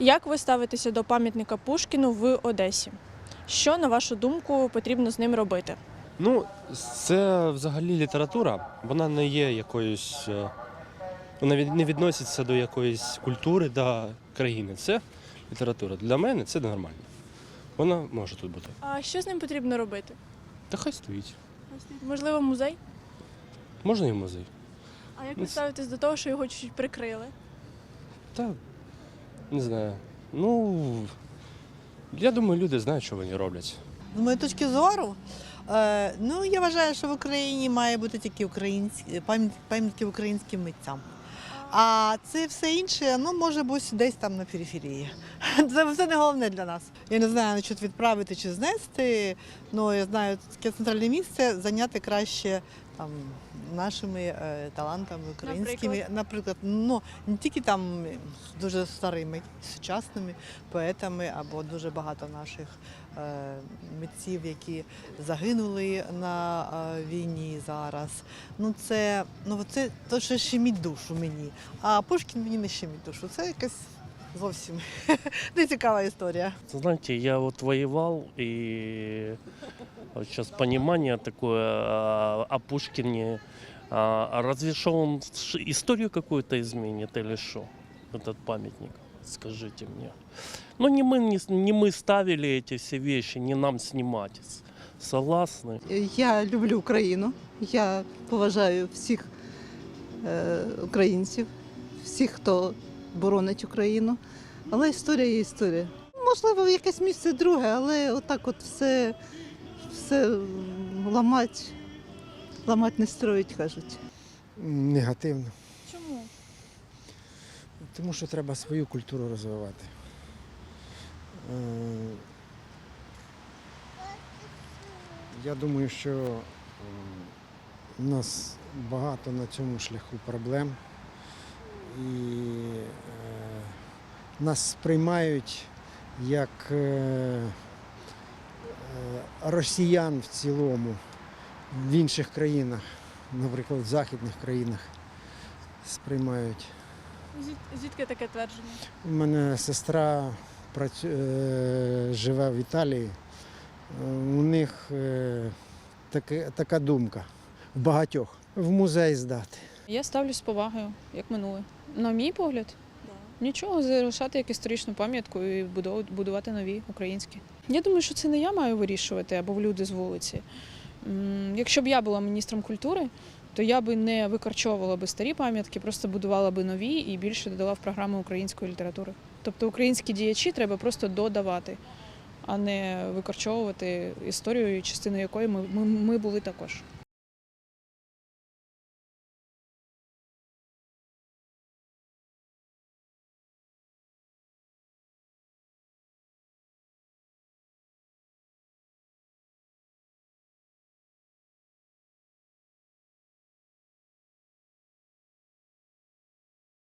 Як ви ставитеся до пам'ятника Пушкіну в Одесі? Що, на вашу думку, потрібно з ним робити? Ну, це взагалі література. Вона не є якоюсь. е, Вона не відноситься до якоїсь культури да, країни. Це література. Для мене це нормально. Вона може тут бути. А що з ним потрібно робити? Та хай стоїть. Можливо, музей? Можна і в музей. А як Ну, ви ставитесь до того, що його чуть-чуть прикрили? Та не знаю. Ну я думаю, люди знають, що вони роблять. З моєї точки зору, е, ну я вважаю, що в Україні має бути тільки українські пам'ят- пам'ятки українським митцям. А це все інше, ну може бути десь там на периферії. Це все не головне для нас. Я не знаю, насчет відправити чи знести. Ну я знаю, таке центральне місце зайняти краще там нашими е, талантами українськими. Наприклад? Наприклад, ну не тільки там дуже старими сучасними поетами або дуже багато наших е, митців, які загинули на е, війні зараз. Ну це ну це то, що щемить душу мені. А Пушкін мені не щемить душу. Це якась зовсім нецікава історія. Знаете, я вот воевал, и вот сейчас понимание такое а, о Пушкине. А а разве что он ш- историю какую-то изменит или что? Этот памятник, скажите мне. Ну, не мы, не, с- не мы ставили эти все вещи, не нам снимать. С- Согласны? Я люблю Україну. Я поважаю всіх е, українців, всіх, хто боронить Україну. Але історія є історія. Можливо, в якесь місце друге, але отак от все, все ламать, ламать не строїть, кажуть. Негативно. Чому? Тому що треба свою культуру розвивати. Е, Я думаю, що м, у нас багато на цьому шляху проблем. І е, нас сприймають як е, е, росіян в цілому в інших країнах, наприклад, в західних країнах сприймають. Звідки таке твердження? У мене сестра працю... е, живе в Італії. Е, У них е, таке, така думка в багатьох. В музей здати. Я ставлюсь з повагою, як минуле. На мій погляд, нічого залишати як історичну пам'ятку і будувати нові українські. Я думаю, що це не я маю вирішувати або люди з вулиці. Якщо б я була міністром культури, то я би не викорчовувала би старі пам'ятки, просто будувала би нові і більше додала в програму української літератури. Тобто українські діячі треба просто додавати, а не викорчовувати історію, частиною якої ми, ми, ми були також.